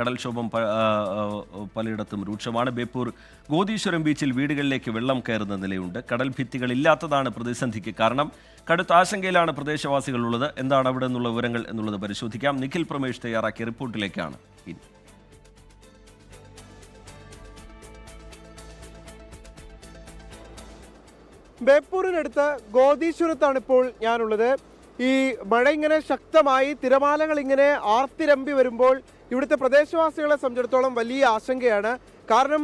കടൽക്ഷോഭം പലയിടത്തും രൂക്ഷമാണ്. ബേപ്പൂർ ഗോദീശ്വരം ബീച്ചിൽ വീടുകളിലേക്ക് വെള്ളം കയറുന്ന നിലയുണ്ട്. കടൽ ഭിത്തികൾ ഇല്ലാത്തതാണ് പ്രതിസന്ധിക്ക് കാരണം. കടുത്ത ആശങ്കയിലാണ് പ്രദേശവാസികളുള്ളത്. എന്താണ് അവിടെ നിന്നുള്ള വിവരങ്ങൾ എന്നുള്ളത് പരിശോധിക്കാം. നിഖിൽ പ്രമേഷ് തയ്യാറാക്കിയ റിപ്പോർട്ടിലേക്കാണ് ഇനി. ബേപ്പൂരിനടുത്ത് ഗോദീശ്വരത്താണ് ഇപ്പോൾ ഞാനുള്ളത്. ഈ മഴ ഇങ്ങനെ ശക്തമായി തിരമാലകൾ ഇങ്ങനെ ആർത്തിരമ്പി വരുമ്പോൾ ഇവിടുത്തെ പ്രദേശവാസികളെ സംബന്ധിച്ചിടത്തോളം വലിയ ആശങ്കയാണ്. കാരണം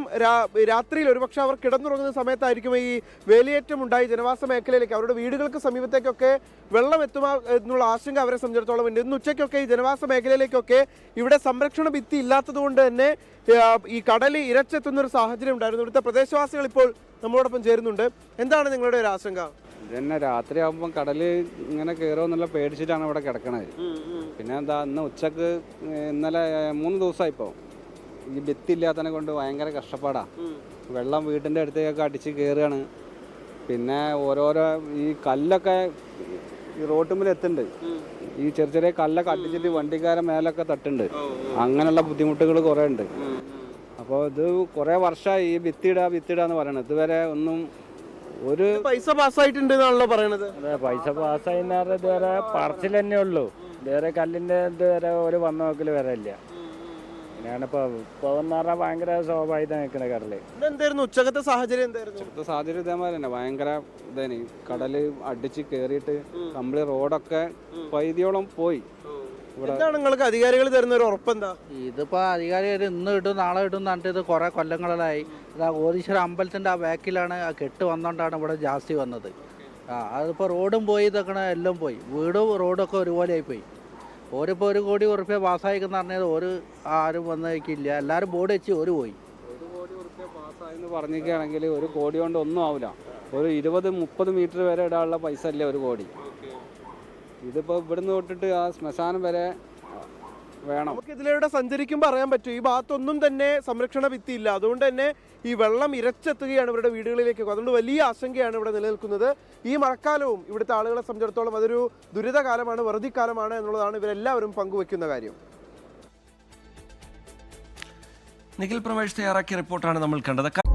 രാത്രിയിൽ ഒരുപക്ഷെ അവർ കിടന്നുറങ്ങുന്ന സമയത്തായിരിക്കും ഈ വേലിയേറ്റം ഉണ്ടായി ജനവാസ മേഖലയിലേക്ക്. അവരുടെ വീടുകൾക്ക് സമീപത്തേക്കൊക്കെ വെള്ളം എത്തുമോ എന്നുള്ള ആശങ്ക അവരെ സംബന്ധിച്ചിടത്തോളം ഉണ്ട്. ഇന്ന് ഉച്ചയ്ക്കൊക്കെ ഈ ജനവാസ മേഖലയിലേക്കൊക്കെ ഇവിടെ സംരക്ഷണ ഭിത്തി ഇല്ലാത്തതുകൊണ്ട് തന്നെ ഈ കടലിൽ ഇരച്ചെത്തുന്ന ഒരു സാഹചര്യം ഉണ്ടായിരുന്നു. ഇവിടുത്തെ പ്രദേശവാസികൾ ഇപ്പോൾ നമ്മളോടൊപ്പം ചേരുന്നുണ്ട്. എന്താണ് നിങ്ങളുടെ ഒരു ആശങ്ക? ഇതന്നെ രാത്രി ആകുമ്പോൾ കടൽ ഇങ്ങനെ കയറുമെന്നുള്ള പേടിച്ചിട്ടാണ് ഇവിടെ കിടക്കണത്. പിന്നെ എന്താ ഇന്ന് ഉച്ചയ്ക്ക് ഇന്നലെ മൂന്ന് ദിവസമായി ഇപ്പോൾ ഈ ഭിത്തില്ലാത്തതിനെ കൊണ്ട് ഭയങ്കര കഷ്ടപ്പാടാ. വെള്ളം വീട്ടിന്റെ അടുത്തേക്കൊക്കെ അടിച്ച് കയറുകയാണ് പിന്നെ ഓരോരോ ഈ കല്ലൊക്കെ ഈ റോട്ടുമ്പിൽ എത്തുന്നുണ്ട്. ഈ ചെറിയ ചെറിയ കല്ലൊക്കെ അടിച്ചിട്ട് വണ്ടിക്കാരെ മേലൊക്കെ തട്ടുണ്ട് അങ്ങനെയുള്ള ബുദ്ധിമുട്ടുകൾ കുറേ ഉണ്ട് അപ്പോൾ ഇത് കുറേ വർഷമായി ഈ ഭിത്തിയിടുക ഭിത്തിയിടുക എന്ന് പറയണത്. ഇതുവരെ ഒന്നും ഒരു പൈസ പാസ്സായിട്ടുണ്ട് എന്നാണല്ലോ പറയണത്. അതെ പൈസ പാസ്സായി പറഞ്ഞാൽ ഇതുവരെ പറച്ചിൽ തന്നെ ഉള്ളൂ. ഇതുവരെ കല്ലിന്റെ ഇതുവരെ ഒരു വന്ന നോക്കൽ വരെ ഇല്ല. ഞാനിപ്പോ ഇപ്പൊ എന്ന് പറഞ്ഞാൽ ഭയങ്കര സ്വാഭാവികത നിൽക്കുന്ന കടൽ. എന്തായിരുന്നു ഉച്ചകത്തെ സാഹചര്യം എന്തായിരുന്നു? ഇപ്പോഴത്തെ സാഹചര്യം ഇതേമാതിരി തന്നെ ഭയങ്കര ഇതേനി. കടൽ അടിച്ച് കയറിയിട്ട് കമ്പിളി റോഡൊക്കെ പൈതിയോളം പോയി. ഇവിടെ എന്താണ് നിങ്ങൾക്ക് അധികാരികൾ തരുന്ന ഒരു ഉറപ്പെന്താ ഇതിപ്പോൾ അധികാരികൾ ഇന്ന് ഇടും നാളെ ഇടും എന്ന് പറഞ്ഞിട്ട് ഇത് കുറേ കൊല്ലങ്ങളിലായി ഇതാ ഗോതീശ്വര അമ്പലത്തിന്റെ ആ ബാക്കിലാണ് ആ കെട്ട് വന്നുകൊണ്ടാണ് ഇവിടെ ജാസ്തി വന്നത്. ആ അതിപ്പോൾ റോഡും പോയി ഇതൊക്കെ എല്ലാം പോയി. വീടും റോഡൊക്കെ ഒക്കെ ഒരുപോലെ ആയിപ്പോയി. ഓരിപ്പോൾ ഒരു കോടി ഉറുപ്പ്യ പാസ്സായിക്കെന്ന് പറഞ്ഞത് ഒരു ആരും വന്നേക്കില്ല. എല്ലാവരും ബോർഡ് വെച്ച് ഒരു പോയി. ഒരു കോടി ഉറുപ്പ്യ പാസ്സായെന്ന് പറഞ്ഞിരിക്കുകയാണെങ്കിൽ ഒരു കോടി കൊണ്ട് ഒന്നും ആവില്ല ഒരു ഇരുപത് മുപ്പത് മീറ്റർ വരെ ഇടാനുള്ള പൈസ അല്ലേ ഒരു കോടി? ഇതിപ്പോൾ ഇവിടുന്ന് തൊട്ടിട്ട് ആ ശ്മശാനം വരെ വേണം. നമുക്ക് ഇതിലൂടെ സഞ്ചരിക്കുമ്പോൾ അറിയാൻ പറ്റും. ഈ ഭാഗത്തൊന്നും തന്നെ സംരക്ഷണ ഭിത്തി ഇല്ല അതുകൊണ്ട് തന്നെ ഈ വെള്ളം ഇരച്ചെത്തുകയാണ് ഇവരുടെ വീടുകളിലേക്ക്. അതുകൊണ്ട് വലിയ ആശങ്കയാണ് ഇവിടെ നിലനിൽക്കുന്നത്. ഈ മഴക്കാലവും ഇവിടുത്തെ ആളുകളെ സംബന്ധിച്ചിടത്തോളം അതൊരു ദുരിതകാലമാണ് വെറുതിക്കാലമാണ് എന്നുള്ളതാണ് ഇവരെല്ലാവരും പങ്കുവെക്കുന്ന കാര്യം. നിഖിൽ പ്രവേശ് തയ്യാറാക്കിയ റിപ്പോർട്ടാണ് നമ്മൾ കണ്ടത്.